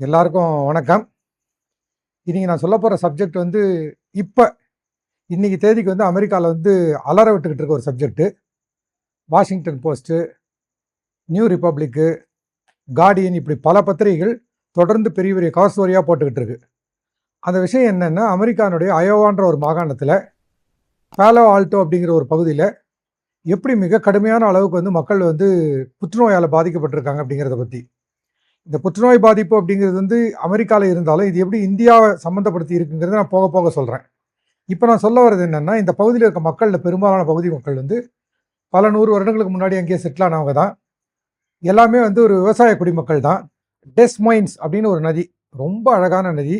எல்லாருக்கும் வணக்கம். இன்றைக்கி நான் சொல்ல போகிற சப்ஜெக்ட் வந்து இப்போ இன்றைக்கி தேதிக்கு வந்து அமெரிக்காவில் வந்து அலற விட்டுக்கிட்டு இருக்க ஒரு subject Washington Post New Republic Guardian இப்படி பல பத்திரிகைகள் தொடர்ந்து பெரிய பெரிய காசுவரியாக போட்டுக்கிட்டு இருக்கு. அந்த விஷயம் என்னென்னா அமெரிக்கானுடைய அயோவான்ற ஒரு மாகாணத்தில் பேலோ ஆல்டோ அப்படிங்கிற ஒரு பகுதியில் எப்படி மிக கடுமையான அளவுக்கு வந்து மக்கள் வந்து புற்றுநோயால் பாதிக்கப்பட்டிருக்காங்க அப்படிங்கிறத பற்றி இந்த புற்றுநோய் பாதிப்பு அப்படிங்கிறது வந்து அமெரிக்காவில் இருந்தாலும் இது எப்படி இந்தியாவை சம்மந்தப்படுத்தி இருக்குங்கிறத நான் போக போக சொல்கிறேன் இப்போ நான் சொல்ல வர்றது என்னென்னா இந்த பகுதியில் இருக்க மக்களில் பெரும்பாலான பகுதி மக்கள் வந்து பல நூறு வருடங்களுக்கு முன்னாடி அங்கேயே செட்டில் ஆனவங்க தான். எல்லாமே வந்து ஒரு விவசாய குடிமக்கள் தான். டெஸ் மைன்ஸ் அப்படின்னு ஒரு நதி ரொம்ப அழகான நதி.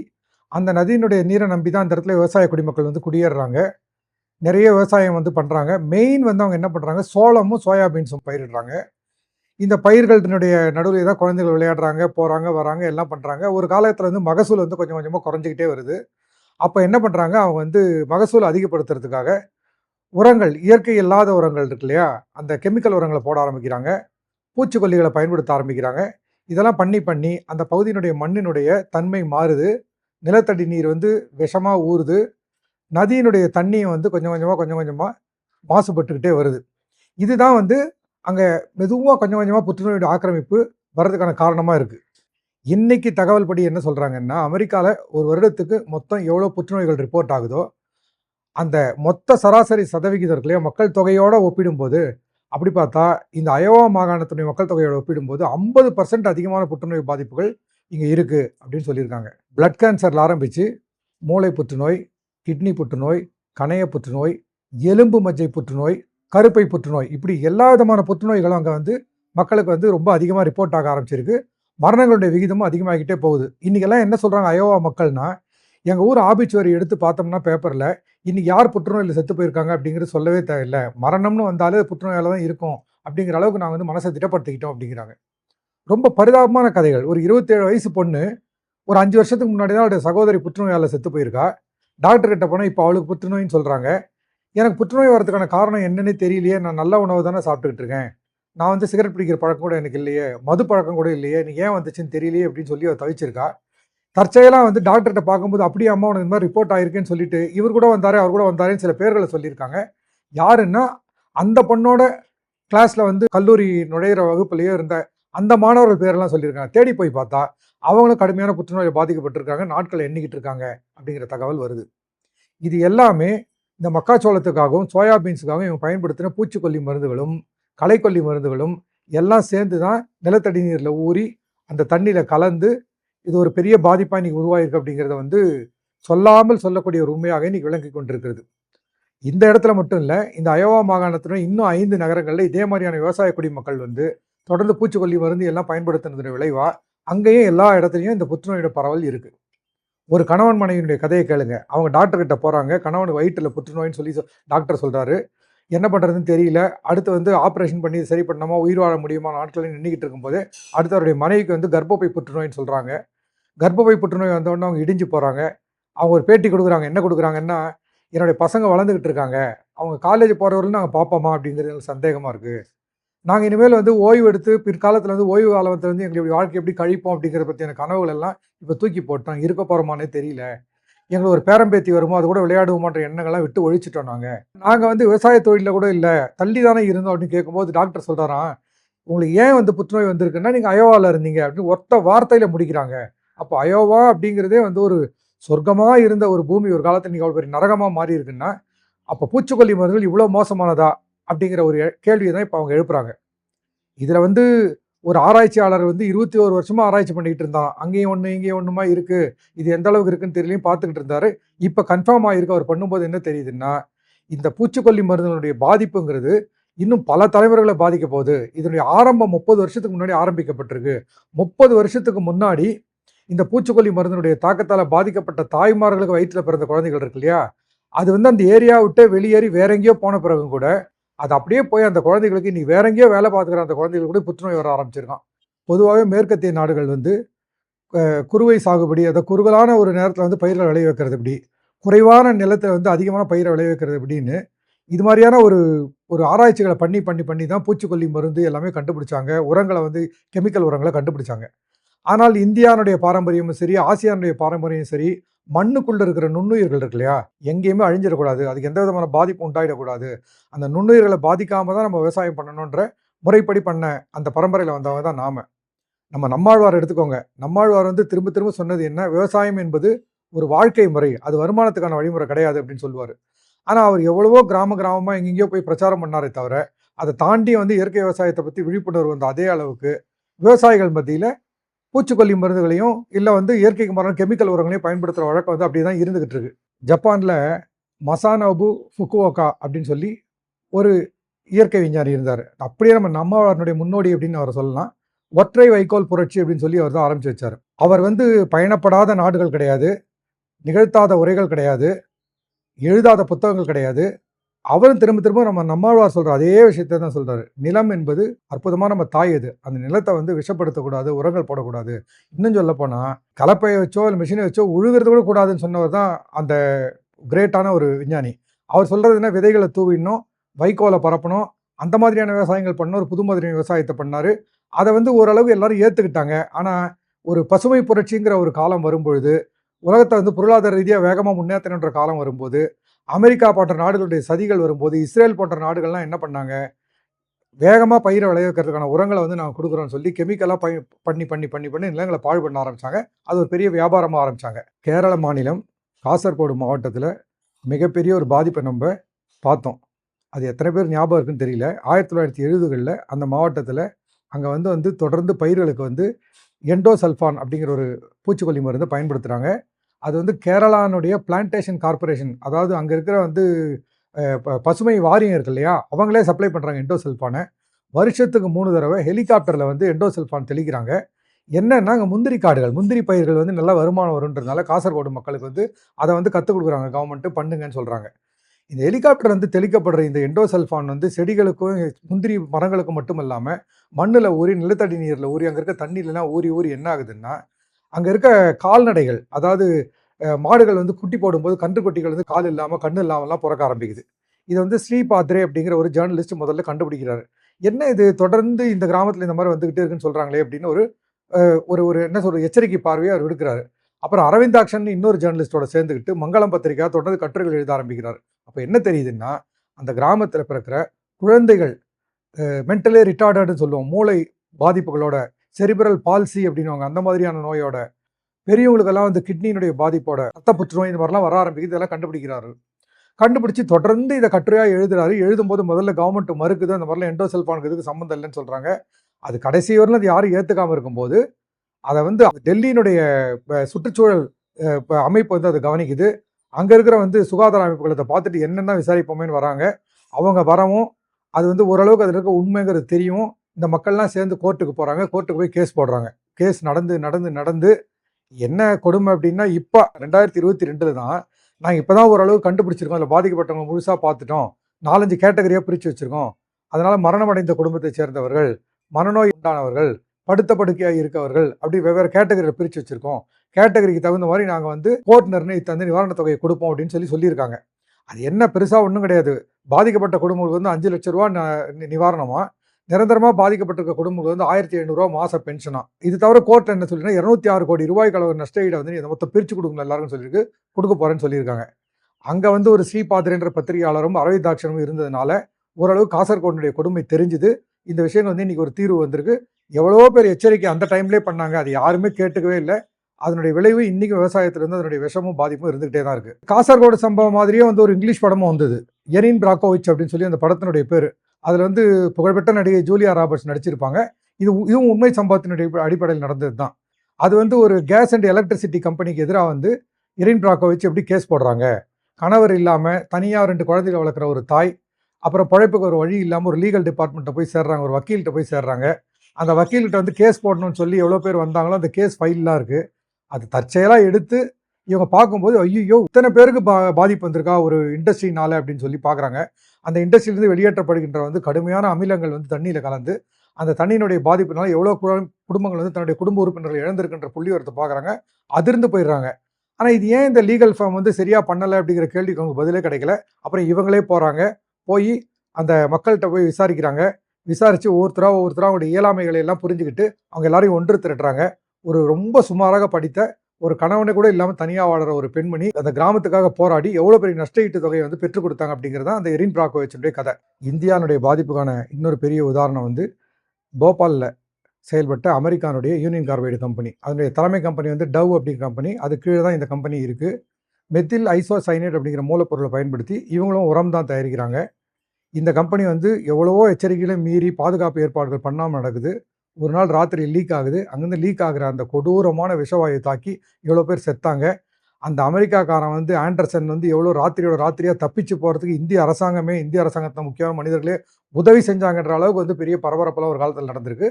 அந்த நதியினுடைய நீரை நம்பி தான் அந்த இடத்துல விவசாய குடிமக்கள் வந்து குடியேறுறாங்க. நிறைய விவசாயம் வந்து பண்ணுறாங்க மெயின் வந்து அவங்க என்ன பண்ணுறாங்க சோளமும் சோயாபீன்ஸும் பயிரிடுறாங்க. இந்த பயிர்களினுடைய நடுவில் தான் குழந்தைகள் விளையாடுறாங்க போகிறாங்க வராங்க எல்லாம் பண்ணுறாங்க ஒரு காலத்தில் வந்து மகசூல் வந்து கொஞ்சம் கொஞ்சமாக குறைஞ்சிக்கிட்டே வருது. அப்போ என்ன பண்ணுறாங்க அவங்க வந்து மகசூல் அதிகப்படுத்துறதுக்காக உரங்கள் இயற்கை இல்லாத உரங்கள் இருக்கு இல்லையா? அந்த கெமிக்கல் உரங்களை போட ஆரம்பிக்கிறாங்க. பூச்சிக்கொல்லிகளை பயன்படுத்த ஆரம்பிக்கிறாங்க. இதெல்லாம் பண்ணி பண்ணி அந்த பகுதியினுடைய மண்ணினுடைய தன்மை மாறுது. நிலத்தடி நீர் வந்து விஷமாக ஊறுது. நதியினுடைய தண்ணியும் வந்து கொஞ்சம் கொஞ்சமாக கொஞ்சம் கொஞ்சமாக மாசுபட்டுக்கிட்டே வருது. இதுதான் வந்து அங்கே மெதுவாக கொஞ்சம் கொஞ்சமாக புற்றுநோயோட ஆக்கிரமிப்பு வர்றதுக்கான காரணமாக இருக்குது இன்றைக்கி தகவல் படி என்ன சொல்கிறாங்கன்னா அமெரிக்காவில் ஒரு வருடத்துக்கு மொத்தம் எவ்வளோ புற்றுநோய்கள் ரிப்போர்ட் ஆகுதோ அந்த மொத்த சராசரி சதவிகிதம் மக்கள் தொகையோடு ஒப்பிடும்போது அப்படி பார்த்தா இந்த அயோவா மாகாணத்துடைய மக்கள் தொகையோட ஒப்பிடும்போது ஐம்பது பர்சன்ட் அதிகமான புற்றுநோய் பாதிப்புகள் இங்கே இருக்குது அப்படின்னு சொல்லியிருக்காங்க. பிளட் கேன்சரில் ஆரம்பித்து மூளை புற்றுநோய் கிட்னி புற்றுநோய் கணைய புற்றுநோய் எலும்பு மஜ்ஜை புற்றுநோய் கருப்பை புற்றுநோய். இப்படி எல்லா விதமான புற்றுநோய்களும் அங்கே வந்து மக்களுக்கு வந்து ரொம்ப அதிகமாக ரிப்போர்ட் ஆக ஆரம்பிச்சிருக்கு. மரணங்களுடைய விகிதமும் அதிகமாகிட்டே போகுது. இன்றைக்கெல்லாம் என்ன சொல்கிறாங்க அயோவா மக்கள்னா எங்கள் ஊர் ஆபிச்சுவரி எடுத்து பார்த்தோம்னா பேப்பரில் இன்றைக்கி யார் புற்றுநோயில் செத்து போயிருக்காங்க அப்படிங்கிறது சொல்லவே தேவையில்லை. மரணம்னு வந்தாலே புற்றுநோயால் தான் இருக்கும் அப்படிங்கிற அளவுக்கு நாங்கள் வந்து மனசை திட்டப்படுத்திக்கிட்டோம் அப்படிங்கிறாங்க. ரொம்ப பரிதாபமான கதைகள். ஒரு இருபத்தேழு வயசு பொண்ணு ஒரு அஞ்சு வருஷத்துக்கு முன்னாடி தான் அவருடைய சகோதரி புற்றுநோயால் செத்து போயிருக்கா. டாக்டர் கிட்ட போனால் இப்போ அவளுக்கு புற்றுநோயின்னு சொல்கிறாங்க எனக்கு புற்றுநோய் வரதுக்கான காரணம் என்னன்னு தெரியலையே. நான் நல்ல உணவு தானே சாப்பிட்டுக்கிட்டு இருக்கேன். நான் வந்து சிகரெட் பிடிக்கிற பழக்கம் கூட எனக்கு இல்லையே. மது பழக்கம் கூட இல்லையே. நீ ஏன் வந்துச்சுன்னு தெரியலையே அப்படின்னு சொல்லி அவர் தவிச்சிருக்கா. தற்செயலாக வந்து டாக்டர்கிட்ட பார்க்கும்போது அப்படியே அம்மா உனக்கு இந்த மாதிரி ரிப்போர்ட் ஆயிருக்குன்னு சொல்லிட்டு இவர் கூட வந்தாரு அவர் கூட வந்தாருன்னு சில பேர்களை சொல்லியிருக்காங்க. யாருன்னா அந்த பொண்ணோட கிளாஸில் வந்து கல்லூரி நுழையிற வகுப்புலேயே இருந்த அந்த மாணவர்கள் பேரெல்லாம் சொல்லியிருக்காங்க. தேடி போய் பார்த்தா அவங்களும் கடுமையான புற்றுநோயை பாதிக்கப்பட்டிருக்காங்க. நாட்கள் எண்ணிக்கிட்டு இருக்காங்க. அப்படிங்கிற தகவல் வருது. இது எல்லாமே இந்த மக்காச்சோளத்துக்காகவும் சோயாபீன்ஸுக்காகவும் இவங்க பயன்படுத்தின பூச்சிக்கொல்லி மருந்துகளும் களைக்கொல்லி மருந்துகளும் எல்லாம் சேர்ந்து தான் நிலத்தடி நீரில் ஊறி அந்த தண்ணியில் கலந்து இது ஒரு பெரிய பாதிப்பாக இன்றைக்கி உருவாயிருக்கு அப்படிங்கிறத வந்து சொல்லாமல் சொல்லக்கூடிய ஒரு உண்மையாக இன்னைக்கு விளங்கி கொண்டிருக்கிறது. இந்த இடத்துல மட்டும் இல்லை இந்த அயோவா மாகாணத்துல இன்னும் ஐந்து நகரங்களில் இதே மாதிரியான விவசாய குடிமக்கள் வந்து தொடர்ந்து பூச்சிக்கொல்லி மருந்து எல்லாம் பயன்படுத்துனதுடைய விளைவாக அங்கேயும் எல்லா இடத்துலையும் இந்த புற்றுநோயோட பரவல் இருக்குது ஒரு கணவன் மனைவியினுடைய கதையை கேளுங்க. அவங்க டாக்டர் கிட்ட கணவன் வயிற்றில் புற்றுநோயின்னு சொல்லி டாக்டர் சொல்கிறாரு என்ன பண்ணுறதுன்னு தெரியல. அடுத்து வந்து ஆப்ரேஷன் பண்ணி சரி பண்ணாமல் உயிர் வாழ முடியுமா? நாட்கள் நின்றுக்கிட்டு இருக்கும்போது அடுத்து அவருடைய மனைவிக்கு வந்து கர்ப்பப்பை புற்றுநோய்னு சொல்கிறாங்க கர்ப்பப்பை புற்றுநோய் வந்தோடனே அவங்க இடிஞ்சு போகிறாங்க அவங்க ஒரு பேட்டி கொடுக்குறாங்க. என்ன கொடுக்குறாங்கன்னா என்னுடைய பசங்க வளர்ந்துக்கிட்டு இருக்காங்க. அவங்க காலேஜ் போகிறவர்களும் நாங்கள் பார்ப்போமா அப்படிங்கிறது எங்களுக்கு சந்தேகமாக இருக்குது நாங்கள் இனிமேல் வந்து ஓய்வு எடுத்து பிற்காலத்தில் வந்து ஓய்வு காலத்தில் வந்து எங்களுடைய வாழ்க்கை எப்படி கழிப்போம் அப்படிங்கிறத பற்றியான கனவுகள் எல்லாம் இப்போ தூக்கி போட்டோம் இருக்க போகிறோமானே தெரியல. எங்களுக்கு ஒரு பேரம்பேத்தி வருமோ அது கூட விளையாடுவோமான்ற எண்ணங்கள்லாம் விட்டு ஒழிச்சிட்டோம் நாங்கள் நாங்கள் வந்து விவசாய தொழிலில் கூட இல்லை தள்ளி தானே இருந்தோம் அப்படின்னு கேட்கும்போது டாக்டர் சொல்கிறாராம் உங்களுக்கு ஏன் வந்து புற்றுநோய் வந்திருக்குன்னா நீங்கள் அயோவாவில் இருந்தீங்க அப்படின்னு ஒத்த வார்த்தையில் முடிக்கிறாங்க. அப்போ அயோவா அப்படிங்கிறதே வந்து ஒரு சொர்க்கமாக இருந்த ஒரு பூமி ஒரு காலத்தில் நீங்கள் அவ்வளோ பெரிய நரகமாக மாறி இருக்குன்னா அப்போ பூச்சிக்கொல்லி மருந்துகள் இவ்வளோ மோசமானதா? அப்படிங்கிற ஒரு கேள்வியை தான் இப்போ அவங்க எழுப்புறாங்க. இதில் வந்து ஒரு ஆராய்ச்சியாளர் வந்து இருபத்தி ஒரு வருஷமாக ஆராய்ச்சி பண்ணிக்கிட்டு இருந்தான். அங்கேயும் ஒன்று இங்கேயும் ஒன்றுமா இருக்குது இது எந்த அளவுக்கு இருக்குன்னு தெரியலையும் பார்த்துக்கிட்டு இருந்தாரு. இப்போ கன்ஃபார்ம் ஆகிருக்கு அவர் பண்ணும்போது என்ன தெரியுதுன்னா இந்த பூச்சிக்கொல்லி மருந்துகளுடைய பாதிப்புங்கிறது இன்னும் பல தலைவர்களை பாதிக்க போகுது. இதனுடைய ஆரம்பம் முப்பது வருஷத்துக்கு முன்னாடி ஆரம்பிக்கப்பட்டிருக்கு. முப்பது வருஷத்துக்கு முன்னாடி இந்த பூச்சிக்கொல்லி மருந்தினுடைய தாக்கத்தால் பாதிக்கப்பட்ட தாய்மார்களுக்கு வயிற்றில் பிறந்த குழந்தைகள் இருக்கு இல்லையா? அது வந்து அந்த ஏரியா விட்டு வெளியேறி வேற எங்கேயோ போன பிறகும் கூட அது அப்படியே போய் அந்த குழந்தைகளுக்கு நீ வேற எங்கேயோ வேலை பார்த்துக்கிற அந்த குழந்தைகளுக்கு கூட புற்றுநோய் வர ஆரம்பிச்சிருக்கான். பொதுவாகவே மேற்கத்திய நாடுகள் வந்து குறுவை சாகுபடி அதை குறுகலான ஒரு நேரத்தில் வந்து பயிர்கள் விளைய வைக்கிறது இப்படி குறைவான நிலத்தில் வந்து அதிகமான பயிரை விளைய வைக்கிறது இது மாதிரியான ஒரு ஒரு ஆராய்ச்சிகளை பண்ணி பண்ணி பண்ணி தான் பூச்சிக்கொல்லி மருந்து எல்லாமே கண்டுபிடிச்சாங்க. உரங்களை வந்து கெமிக்கல் உரங்களை கண்டுபிடிச்சாங்க. ஆனால் இந்தியானுடைய பாரம்பரியமும் சரி ஆசியானுடைய பாரம்பரியமும் சரி மண்ணுக்குள்ளே இருக்கிற நுண்ணுயிர்கள் இருக்கு இல்லையா? எங்கேயுமே அழிஞ்சிடக்கூடாது. அதுக்கு எந்த விதமான பாதிப்பு உண்டாயிடக்கூடாது. அந்த நுண்ணுயிர்களை பாதிக்காமல் தான் நம்ம விவசாயம் பண்ணணுன்ற முறைப்படி பண்ண அந்த பரம்பரையில் வந்தவங்க தான் நாம. நம்ம நம்மாழ்வார் எடுத்துக்கோங்க. நம்மாழ்வார் வந்து திரும்ப திரும்ப சொன்னது என்ன? விவசாயம் என்பது ஒரு வாழ்க்கை முறை. அது வருமானத்துக்கான வழிமுறை கிடையாது அப்படின்னு சொல்லுவார். ஆனால் அவர் எவ்வளவோ கிராம கிராமமாக எங்கெங்கேயோ போய் பிரச்சாரம் பண்ணாரே தவிர அதை தாண்டி வந்து இயற்கை விவசாயத்தை பற்றி விழிப்புணர்வு வந்த அதே அளவுக்கு விவசாயிகள் மத்தியில் பூச்சிக்கொல்லி மருந்துகளையும் இல்லை வந்து இயற்கைக்கு மரம் கெமிக்கல் உரங்களையும் பயன்படுத்துகிற வழக்கம் வந்து அப்படி தான் இருந்துகிட்டு இருக்கு. ஜப்பானில் மசானோபு ஃபுக்குவோகா அப்படின்னு சொல்லி ஒரு இயற்கை விஞ்ஞானி இருந்தார். அப்படியே நம்ம நம்மளுடைய முன்னோடி அப்படின்னு அவர் சொல்லலாம். ஒற்றை வைக்கோல் புரட்சி அப்படின்னு சொல்லி அவர் தான் ஆரம்பித்து வச்சார். அவர் வந்து பயணப்படாத நாடுகள் கிடையாது நிகழ்த்தாத உரைகள் கிடையாது எழுதாத புத்தகங்கள் கிடையாது அவரும் திரும்ப திரும்ப நம்ம நம்மாழ்வார் சொல்கிற அதே விஷயத்தை தான் சொல்கிறார் நிலம் என்பது அற்புதமாக நம்ம தாய் அது. அந்த நிலத்தை வந்து விஷப்படுத்தக்கூடாது உரங்கள் போடக்கூடாது. இன்னும் சொல்ல கலப்பையை வச்சோ இல்லை மிஷினை வச்சோ உழுகிறது கூட கூடாதுன்னு சொன்னவர் தான் அந்த கிரேட்டான ஒரு விஞ்ஞானி. அவர் சொல்கிறதுனா என்ன? விதைகளை தூவிடணும் வைக்கோலை பரப்பணும் அந்த மாதிரியான விவசாயங்கள் பண்ண ஒரு புது மாதிரியான விவசாயத்தை பண்ணார். அதை வந்து ஓரளவு எல்லாரும் ஏற்றுக்கிட்டாங்க ஆனால் ஒரு பசுமை புரட்சிங்கிற ஒரு காலம் வரும்பொழுது உலகத்தை வந்து பொருளாதார ரீதியாக வேகமாக முன்னேற்றணுன்ற காலம் வரும்போது அமெரிக்கா போன்ற நாடுகளுடைய சதிகள் வரும்போது இஸ்ரேல் போன்ற நாடுகள்லாம் என்ன பண்ணாங்க? வேகமாக பயிரை விளைவிக்கிறதுக்கான உரங்களை வந்து நாங்கள் கொடுக்குறோம்னு சொல்லி கெமிக்கலாக பய பண்ணி பண்ணி பண்ணி பண்ணி நிலங்களை பாழ் பண்ண ஆரம்பிச்சாங்க. அது ஒரு பெரிய வியாபாரமாக ஆரம்பித்தாங்க கேரள மாநிலம் காசர்கோடு மாவட்டத்தில் மிகப்பெரிய ஒரு பாதிப்பை நம்ம பார்த்தோம். அது எத்தனை பேர் ஞாபகம் இருக்குன்னு தெரியல. ஆயிரத்தி தொள்ளாயிரத்தி எழுபதுகளில் அந்த மாவட்டத்தில் அங்கே வந்து வந்து தொடர்ந்து பயிர்களுக்கு வந்து எண்டோசல்ஃபான் அப்படிங்கிற ஒரு பூச்சிக்கொல்லி மருந்து பயன்படுத்துகிறாங்க அது வந்து கேரளானுடைய பிளான்டேஷன் கார்ப்பரேஷன். அதாவது அங்கே இருக்கிற வந்து ப- பசுமை வாரியம் இருக்கு இல்லையா? அவங்களே சப்ளை பண்ணுறாங்க எண்டோசல்ஃபானை. வருஷத்துக்கு மூணு தடவை ஹெலிகாப்டரில் வந்து எண்டோசல்ஃபான் தெளிக்கிறாங்க. என்னன்னா அங்கே முந்திரி காடுகள் முந்திரி பயிர்கள் வந்து நல்லா வருமானம் வருன்றதுனால காசர்கோடு மக்களுக்கு வந்து அதை வந்து கற்றுக் கொடுக்குறாங்க. கவர்மெண்ட்டு பண்ணுங்கன்னு சொல்கிறாங்க இந்த ஹெலிகாப்டர் வந்து தெளிக்கப்படுற இந்த எண்டோசல்ஃபான் வந்து செடிகளுக்கும் முந்திரி மரங்களுக்கும் மட்டும் இல்லாமல் மண்ணில் ஊறி நிலத்தடி நீரில் ஊறி அங்கே இருக்க தண்ணியிலலாம் ஊறி ஊறி என்ன ஆகுதுன்னா அங்கே இருக்க கால்நடைகள் அதாவது மாடுகள் வந்து குட்டி போடும்போது கன்றுக்குட்டிகள் வந்து கால் இல்லாமல் கண்ணு இல்லாமலாம் பிறக்க ஆரம்பிக்குது. இதை வந்து ஸ்ரீ பாத்ரே அப்படிங்கிற ஒரு ஜேர்னலிஸ்ட் முதல்ல கண்டுபிடிக்கிறாரு. என்ன இது தொடர்ந்து இந்த கிராமத்தில் இந்த மாதிரி வந்துகிட்டே இருக்குன்னு சொல்கிறாங்களே அப்படின்னு ஒரு ஒரு ஒரு என்ன சொல்ற எச்சரிக்கை பார்வையை அவர் விடுக்கிறாரு அப்புறம் அரவிந்தாக்ஷன் இன்னொரு ஜேர்னலிஸ்டோட சேர்ந்துக்கிட்டு மங்களம் பத்திரிக்கா தொடர்ந்து கட்டுரைகள் எழுத ஆரம்பிக்கிறார். அப்போ என்ன தெரியுதுன்னா அந்த கிராமத்தில் பிறக்கிற குழந்தைகள் மென்டலி ரிட்டார்டுன்னு சொல்லுவோம் மூளை பாதிப்புகளோட செரிபரல் பால்சி அப்படின்னுவாங்க. அந்த மாதிரியான நோயோட பெரியவங்களுக்கெல்லாம் வந்து கிட்னியினுடைய பாதிப்போட ரத்த புற்றுநோய் இந்த மாதிரிலாம் வர ஆரம்பிக்குது. இதெல்லாம் கண்டுபிடிக்கிறாரு. கண்டுபிடிச்சு தொடர்ந்து இதை கட்டுரையாக எழுதுறாரு. எழுதும்போது முதல்ல கவர்மெண்ட் மறுக்குது. அந்த மாதிரிலாம் எண்டோசெல்ஃபானுக்கு இதுக்கு சம்மந்தம் இல்லைன்னு சொல்கிறாங்க அது கடைசி வரலும் அது யாரும் ஏற்றுக்காமல் இருக்கும்போது அதை வந்து டெல்லியினுடைய சுற்றுச்சூழல் அமைப்பு வந்து அதை கவனிக்குது. அங்கே இருக்கிற வந்து சுகாதார அமைப்புகள் அதை பார்த்துட்டு என்னென்ன விசாரிப்போமேன்னு வராங்க. அவங்க வரவும் அது வந்து ஓரளவுக்கு அதில் இருக்க உண்மைங்கிறது தெரியும். இந்த மக்கள்லாம் சேர்ந்து கோர்ட்டுக்கு போகிறாங்க கோர்ட்டுக்கு போய் கேஸ் போடுறாங்க. கேஸ் நடந்து நடந்து நடந்து என்ன கொடுமை அப்படின்னா இப்போ ரெண்டாயிரத்தி இருபத்தி ரெண்டில் தான் நாங்கள் இப்போ தான் ஓரளவு கண்டுபிடிச்சிருக்கோம். அதில் பாதிக்கப்பட்டவங்க முழுசாக பார்த்துட்டோம். நாலஞ்சு கேட்டகரியாக பிரித்து வச்சுருக்கோம். அதனால் மரணமடைந்த குடும்பத்தை சேர்ந்தவர்கள் மனநோய் உண்டானவர்கள் படுத்த படுக்கையாக இருக்கவர்கள் அப்படி வெவ்வேறு கேட்டகரியில் பிரித்து வச்சுருக்கோம். கேட்டகரிக்கு தகுந்த மாதிரி நாங்கள் வந்து கோர்ட் நிர்ணயித்து வந்து நிவாரணத் தொகையை கொடுப்போம் அப்படின்னு சொல்லி சொல்லியிருக்காங்க. அது என்ன பெருசாக ஒன்றும் கிடையாது. பாதிக்கப்பட்ட குடும்பங்களுக்கு வந்து அஞ்சு லட்ச ரூபா நிவாரணமாக நிரந்தரமாக பாதிக்கப்பட்டிருக்க குடும்பங்கள் வந்து ஆயிரத்தி எழுநூறுவா மாச பென்ஷனா இது தவிர கோர்ட் என்ன சொல்லினா இரநூத்தி ஆறு கோடி ரூபாய்க்கு அளவு நஷ்டஈடை வந்து இதை மொத்தம் பிரித்து கொடுங்க எல்லாருக்கும் சொல்லியிருக்கு. கொடுக்க போகிறேன்னு சொல்லியிருக்காங்க. அங்கே வந்து ஒரு ஸ்ரீபாத்திரன்ற பத்திரிகையாளரும் அரவிந்தாட்சனும் இருந்ததுனால ஓரளவு காசர்கோடனுடைய கொடுமை தெரிஞ்சுது. இந்த விஷயம் வந்து இன்றைக்கி ஒரு தீர்வு வந்திருக்கு. எவ்வளவோ பேர் எச்சரிக்கை அந்த டைம்லேயே பண்ணாங்க. அது யாருமே கேட்டுக்கவே இல்லை. அதனுடைய விளைவு இன்றைக்கி விவசாயத்திலேருந்து அதனுடைய விஷமும் பாதிப்பும் இருந்துகிட்டே தான் இருக்குது காசர்கோடு சம்பவம் மாதிரியே வந்து ஒரு இங்கிலீஷ் படமும் வந்தது. எரின் பிராக்கோவிச் அப்படின்னு சொல்லி அந்த படத்தினுடைய பேர். அதில் வந்து புகழ்பெற்ற நடிகை ஜூலியா ராபர்ட்ஸ் நடிச்சிருப்பாங்க. இது இதுவும் உண்மை சம்பவத்தினுடைய அடிப்படையில் நடந்தது தான் அது வந்து ஒரு கேஸ் அண்ட் எலக்ட்ரிசிட்டி கம்பெனிக்கு எதிராக வந்து இரைன் ப்ராக்கை வச்சு எப்படி கேஸ் போடுறாங்க. கணவர் இல்லாமல் தனியாக ரெண்டு குழந்தைகளை வளர்க்குற ஒரு தாய் அப்புறம் பழைப்புக்கு ஒரு வழி இல்லாமல் ஒரு லீகல் டிபார்ட்மெண்ட்டை போய் சேர்றாங்க ஒரு வக்கீல்கிட்ட போய் சேர்றாங்க. அந்த வக்கீல்கிட்ட வந்து கேஸ் போடணும்னு சொல்லி எவ்வளோ பேர் வந்தாங்களோ அந்த கேஸ் ஃபைல்லாம் இருக்குது அது தற்செயலாக எடுத்து இவங்க பார்க்கும்போது ஐயோ இத்தனை பேருக்கு பா பாதிப்பு வந்திருக்கா ஒரு இண்டஸ்ட்ரினால அப்படின்னு சொல்லி பார்க்குறாங்க. அந்த இண்டஸ்ட்ரியிலிருந்து வெளியேற்றப்படுகின்ற வந்து கடுமையான அமிலங்கள் வந்து தண்ணியில் கலந்து அந்த தண்ணியினுடைய பாதிப்புனால எவ்வளோ குடும்பங்கள் வந்து தன்னுடைய குடும்ப உறுப்பினர்கள் இழந்திருக்கின்ற புள்ளிவரத்தை பார்க்குறாங்க. அதிர்ந்து போயிடுறாங்க. ஆனால் இது ஏன் இந்த லீகல் ஃபார்ம் வந்து சரியாக பண்ணலை அப்படிங்கிற கேள்விக்கு அவங்க பதிலே கிடைக்கல. அப்புறம் இவங்களே போகிறாங்க போய் அந்த மக்கள்கிட்ட போய் விசாரிக்கிறாங்க. விசாரித்து ஒவ்வொருத்தராக ஒவ்வொருத்தராக அவங்களுடைய இயலாமைகளை எல்லாம் புரிஞ்சுக்கிட்டு அவங்க எல்லாரையும் ஒன்று திரட்டுறாங்க. ஒரு ரொம்ப சுமாராக படித்த ஒரு கணவனை கூட இல்லாமல் தனியாக வாழற ஒரு பெண்மணி அந்த கிராமத்துக்காக போராடி எவ்வளோ பெரிய நஷ்டஈட்டு தொகையை வந்து பெற்றுக் கொடுத்தாங்க அப்படிங்கிறது தான் அந்த எரின் பிராக்கோவிச்சுடைய கதை. இந்தியானுடைய பாதிப்புக்கான இன்னொரு பெரிய உதாரணம் வந்து போபாலில் செயல்பட்ட அமெரிக்கானுடைய யூனியன் கார்பைடு கம்பெனி. அதனுடைய தலைமை கம்பெனி வந்து டவ் அப்படிங்கிற கம்பெனி. அது கீழே தான் இந்த கம்பெனி இருக்குது மெத்தில் ஐசோசைனேட் அப்படிங்கிற மூலப்பொருளை பயன்படுத்தி இவங்களும் உரம் தான் தயாரிக்கிறாங்க. இந்த கம்பெனி வந்து எவ்வளவோ எச்சரிக்கையில் மீறி பாதுகாப்பு ஏற்பாடுகள் பண்ணாமல் நடக்குது. ஒரு நாள் ராத்திரி லீக் ஆகுது. அங்கேருந்து லீக் ஆகுற அந்த கொடூரமான விஷவாயு தாக்கி எவ்வளோ பேர் செத்தாங்க. அந்த அமெரிக்காக்காரன் வந்து ஆண்டர்சன் வந்து எவ்வளோ ராத்திரியோட ராத்திரியாக தப்பிச்சு போகிறதுக்கு இந்திய அரசாங்கமே இந்திய அரசாங்கத்தை முக்கியமான மனிதர்களே உதவி செஞ்சாங்கன்ற அளவுக்கு வந்து பெரிய பரபரப்பெல்லாம் ஒரு காலத்தில் நடந்திருக்கு.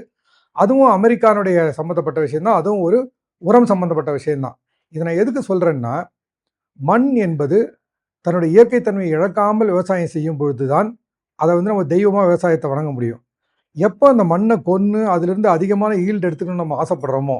அதுவும் அமெரிக்கானுடைய சம்மந்தப்பட்ட விஷயந்தான் அதுவும் ஒரு உரம் சம்மந்தப்பட்ட விஷயந்தான் இதை நான் எதுக்கு சொல்கிறேன்னா மண் என்பது தன்னுடைய இயற்கைத்தன்மையை இழக்காமல் விவசாயம் செய்யும் பொழுது தான் அதை வந்து நம்ம தெய்வமாக விவசாயத்தை வணங்க முடியும். எப்போ அந்த மண்ணை கொன்று அதிலிருந்து அதிகமான ஈல்டு எடுத்துக்கணும்னு நம்ம ஆசைப்படுறோமோ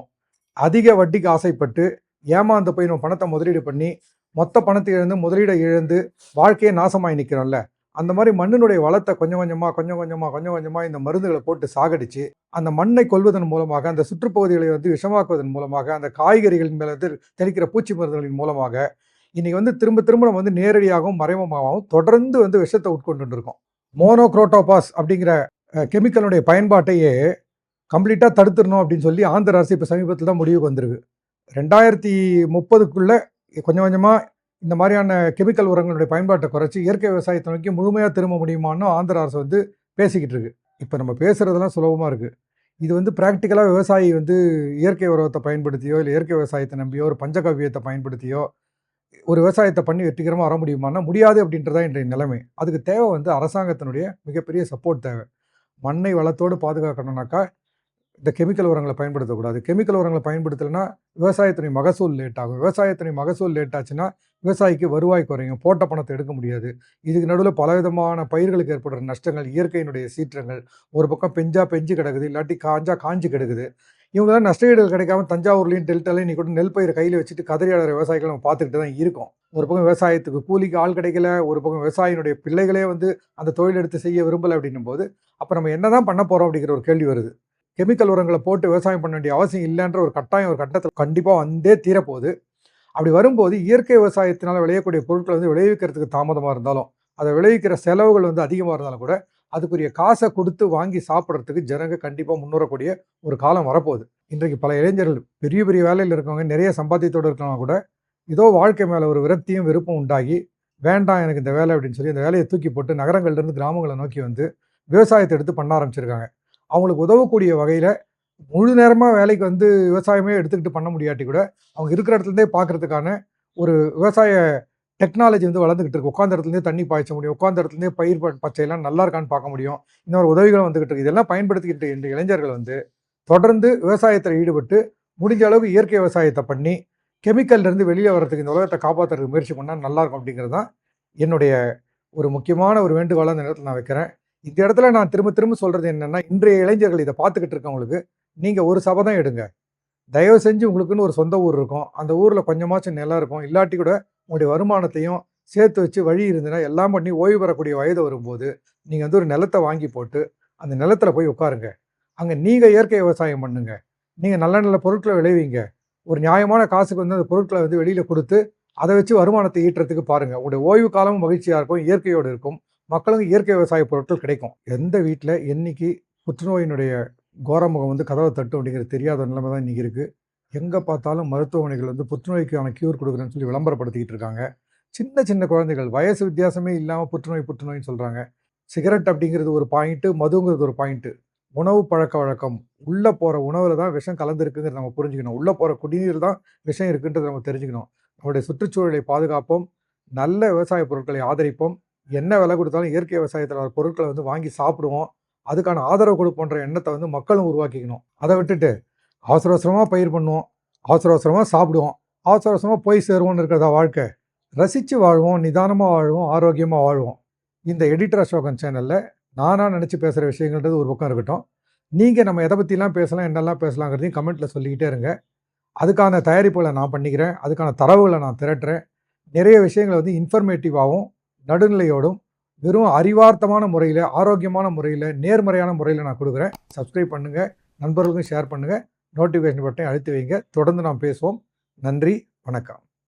அதிக வட்டிக்கு ஆசைப்பட்டு ஏமாந்து போய் நம்ம பணத்தை முதலீடு பண்ணி மொத்த பணத்தை இழந்து முதலீடை இழந்து வாழ்க்கையே நாசமாகி நிற்கிறோம்ல அந்த மாதிரி மண்ணினுடைய வளத்தை கொஞ்சம் கொஞ்சமாக கொஞ்சம் கொஞ்சமாக கொஞ்சம் கொஞ்சமாக இந்த மருந்துகளை போட்டு சாகடிச்சு அந்த மண்ணை கொல்வதன் மூலமாக அந்த சுற்றுப்பகுதிகளை வந்து விஷமாக்குவதன் மூலமாக அந்த காய்கறிகளின் மேலே வந்து தெளிக்கிற பூச்சி மருந்துகளின் மூலமாக இன்றைக்கி வந்து திரும்ப திரும்ப நம்ம வந்து நேரடியாகவும் மறைமுகமாகவும் தொடர்ந்து வந்து விஷத்தை உட்கொண்டு இருக்கோம். மோனோக்ரோட்டோபாஸ் அப்படிங்கிற கெமிக்கலுடைய பயன்பாட்டையே கம்ப்ளீட்டாக தடுத்துடணும் அப்படின்னு சொல்லி ஆந்திர அரசு இப்போ சமீபத்தில் தான் முடிவுக்கு வந்திருக்கு. ரெண்டாயிரத்தி முப்பதுக்குள்ளே கொஞ்சம் கொஞ்சமாக இந்த மாதிரியான கெமிக்கல் உரங்களுடைய பயன்பாட்டை குறைச்சி இயற்கை விவசாயத்தை நோக்கி முழுமையாக திரும்ப முடியுமான்னு ஆந்திர அரசு வந்து பேசிக்கிட்டு இருக்கு. இப்போ நம்ம பேசுகிறதெல்லாம் சுலபமாக இருக்குது இது வந்து ப்ராக்டிக்கலாக விவசாயி வந்து இயற்கை உரத்தை பயன்படுத்தியோ இல்லை இயற்கை விவசாயத்தை நம்பியோ ஒரு பஞ்சகவ்யத்தை பயன்படுத்தியோ ஒரு விவசாயத்தை பண்ணி வெற்றிகரமாக வர முடியுமானா முடியாது அப்படின்றதான் இன்றைய நிலைமை. அதுக்கு தேவை வந்து அரசாங்கத்தினுடைய மிகப்பெரிய சப்போர்ட் தேவை. மண்ணை வளத்தோடு பாதுகாக்கணும்னாக்கா இந்த கெமிக்கல் உரங்களை பயன்படுத்தக்கூடாது. கெமிக்கல் உரங்களை பயன்படுத்தலைன்னா விவசாயத்துறை மகசூல் லேட் ஆகும். விவசாயத்துறை மகசூல் லேட் ஆச்சுன்னா விவசாயிக்கு வருவாய் குறையும். போட்ட பணத்தை எடுக்க முடியாது. இதுக்கு நடுவில் பலவிதமான பயிர்களுக்கு ஏற்படுற நஷ்டங்கள் இயற்கையினுடைய சீற்றங்கள். ஒரு பக்கம் பெஞ்சா பெஞ்சு கிடக்குது இல்லாட்டி காஞ்சா காஞ்சி கிடக்குது. இவங்களாம் நஷ்டஈடுகள் கிடைக்காம தஞ்சாவூர்லேயும் டெல்டாலையும் நீ கூட நெல் பயிர் கையில் வச்சுட்டு கதறியாளர் விவசாயிகள் நம்ம பார்த்துக்கிட்டு தான் இருக்கோம். ஒரு பக்கம் விவசாயத்துக்கு கூலிக்கு ஆள் கிடைக்கல ஒரு பக்கம் விவசாயினுடைய பிள்ளைகளே வந்து அந்த தொழில் எடுத்து செய்ய விரும்பலை அப்படின்னும் போது அப்போ நம்ம என்ன தான் பண்ண போகிறோம் அப்படிங்கிற ஒரு கேள்வி வருது. கெமிக்கல் உரங்களை போட்டு விவசாயம் பண்ண வேண்டிய அவசியம் இல்லைன்ற ஒரு கட்டாயம் ஒரு கட்டத்தில் கண்டிப்பாக வந்தே தீரப்போகுது. அப்படி வரும்போது இயற்கை விவசாயத்தினால் விளையக்கூடிய பொருட்களை வந்து விளைவிக்கிறதுக்கு தாமதமாக இருந்தாலும் அதை விளைவிக்கிற செலவுகள் வந்து அதிகமாக இருந்தாலும் கூட அதுக்குரிய காசை கொடுத்து வாங்கி சாப்பிட்றதுக்கு ஜனங்க கண்டிப்பாக முன்னேறக்கூடிய ஒரு காலம் வரப்போகுது. இன்றைக்கு பல இளைஞர்கள் பெரிய பெரிய வேலையில் இருக்கவங்க நிறைய சம்பாத்தியத்தோடு இருக்கவங்க கூட ஏதோ வாழ்க்கை மேலே ஒரு விரக்தியும் விருப்பம் உண்டாகி வேண்டாம் எனக்கு இந்த வேலை அப்படின்னு சொல்லி இந்த வேலையை தூக்கி போட்டு நகரங்கள்லேருந்து கிராமங்களை நோக்கி வந்து விவசாயத்தை எடுத்து பண்ண ஆரம்பிச்சிருக்காங்க. அவங்களுக்கு உதவக்கூடிய வகையில் முழு நேரமாக வேலைக்கு வந்து விவசாயமே எடுத்துக்கிட்டு பண்ண முடியாட்டி கூட அவங்க இருக்கிற இடத்துலேருந்தே பார்க்குறதுக்கான ஒரு விவசாய டெக்னாலஜி வந்து வளர்ந்துக்கிட்டு இருக்கு. உட்காந்த இடத்துலேருந்தே தண்ணி பாய்ச்ச முடியும். உட்காந்த இடத்துலேருந்தே பயிர் பச்சையெல்லாம் நல்லா இருக்கான்னு பார்க்க முடியும். இன்னொரு உதவிகள் வந்துகிட்டு இருக்கு. இதெல்லாம் பயன்படுத்திக்கிட்டு இந்த இளைஞர்கள் வந்து தொடர்ந்து விவசாயத்தில் ஈடுபட்டு முடிஞ்ச அளவுக்கு இயற்கை விவசாயத்தை பண்ணி கெமிக்கல்லேருந்து வெளியே வர்றதுக்கு இந்த உலகத்தை காப்பாற்றுறதுக்கு முயற்சி பண்ணால் நல்லா இருக்கும் அப்படிங்கிறது தான் என்னுடைய ஒரு முக்கியமான ஒரு வேண்டுகோளாக இந்த நேரத்தில் நான் வைக்கிறேன். இந்த இடத்துல நான் திரும்ப திரும்ப சொல்கிறது என்னென்னா இன்றைய இளைஞர்கள் இதை பார்த்துக்கிட்டு இருக்கவங்களுக்கு நீங்கள் ஒரு சபை தான் எடுங்க. தயவு செஞ்சு உங்களுக்குன்னு ஒரு சொந்த ஊர் இருக்கும். அந்த ஊரில் கொஞ்சமாச்சும் நிலம் இருக்கும். இல்லாட்டி கூட உங்களுடைய வருமானத்தையும் சேர்த்து வச்சு வழி இருந்ததுன்னா எல்லாம் பண்ணி ஓய்வு பெறக்கூடிய வயது வரும்போது நீங்கள் வந்து ஒரு நிலத்தை வாங்கி போட்டு அந்த நிலத்துல போய் உட்காருங்க. அங்கே நீங்கள் இயற்கை விவசாயம் பண்ணுங்க. நீங்கள் நல்ல நல்ல பொருட்களை விளைவிங்க. ஒரு நியாயமான காசுக்கு வந்து அந்த பொருட்களை வந்து வெளியில் கொடுத்து அதை வச்சு வருமானத்தை ஈட்டுறதுக்கு பாருங்கள் உங்களுடைய ஓய்வு காலமும் மகிழ்ச்சியாக இருக்கும் இயற்கையோடு இருக்கும். மக்களுக்கு இயற்கை விவசாய பொருட்கள் கிடைக்கும். எந்த வீட்டில் என்னைக்கு புற்றுநோயினுடைய கோரமுகம் வந்து கதவை தட்டும் அப்படிங்கிறது தெரியாத நிலைமை தான் இன்றைக்கி இருக்குது எங்கே பார்த்தாலும் மருத்துவமனைகள் வந்து புற்றுநோய்க்கான க்யூர் கொடுக்குறேன்னு சொல்லி விளம்பரப்படுத்திக்கிட்டு இருக்காங்க. சின்ன சின்ன குழந்தைகள் வயசு வித்தியாசமே இல்லாமல் புற்றுநோய் புற்றுநோய்னு சொல்கிறாங்க சிகரெட் அப்படிங்கிறது ஒரு பாயிண்ட்டு மதுங்கிறது ஒரு பாயிண்ட்டு உணவு பழக்க வழக்கம் உள்ளே போகிற உணவில் தான் விஷம் கலந்துருக்குங்கிறத நம்ம புரிஞ்சுக்கணும். உள்ளே போகிற குடிநீர் தான் விஷம் இருக்குன்றதை நம்ம தெரிஞ்சுக்கணும். நம்முடைய சுற்றுச்சூழலை பாதுகாப்போம் நல்ல விவசாய பொருட்களை ஆதரிப்போம் என்ன விலை கொடுத்தாலும் இயற்கை விவசாயத்தில் வர பொருட்களை வந்து வாங்கி சாப்பிடுவோம் அதுக்கான ஆதரவு கொடுப்போன்ற எண்ணத்தை வந்து மக்களும் உருவாக்கிக்கணும். அதை விட்டுட்டு அவசர அவசரமாக பயிர் பண்ணுவோம் அவசர அவசரமாக சாப்பிடுவோம் அவசர அவசரமாக போய் சேருவோம்னு இருக்கிறதா வாழ்க்கை? ரசித்து வாழ்வோம் நிதானமாக வாழ்வோம் ஆரோக்கியமாக வாழ்வோம். இந்த எடிட்டர் அசோகன் சேனலில் நானாக நினச்சி பேசுகிற விஷயங்கள்ன்றது ஒரு பக்கம் இருக்கட்டும். நீங்கள் நம்ம எதை பற்றிலாம் பேசலாம் என்னெல்லாம் பேசலாங்கிறதையும் கமெண்ட்டில் சொல்லிக்கிட்டே இருங்க. அதுக்கான தயாரிப்புகளை நான் பண்ணிக்கிறேன். அதுக்கான தரவுகளை நான் திரட்டுறேன். நிறைய விஷயங்களை வந்து இன்ஃபர்மேட்டிவாகவும் நடுநிலையோடும் வெறும் அறிவார்த்தமான முறையில் ஆரோக்கியமான முறையில் நேர்மறையான முறையில் நான் கொடுக்குறேன். சப்ஸ்கிரைப் பண்ணுங்கள் நண்பர்களுக்கும் ஷேர் பண்ணுங்கள் நோட்டிஃபிகேஷன் பட்டனை அழுத்தி வைங்க. தொடர்ந்து நாம் பேசுவோம். நன்றி வணக்கம்.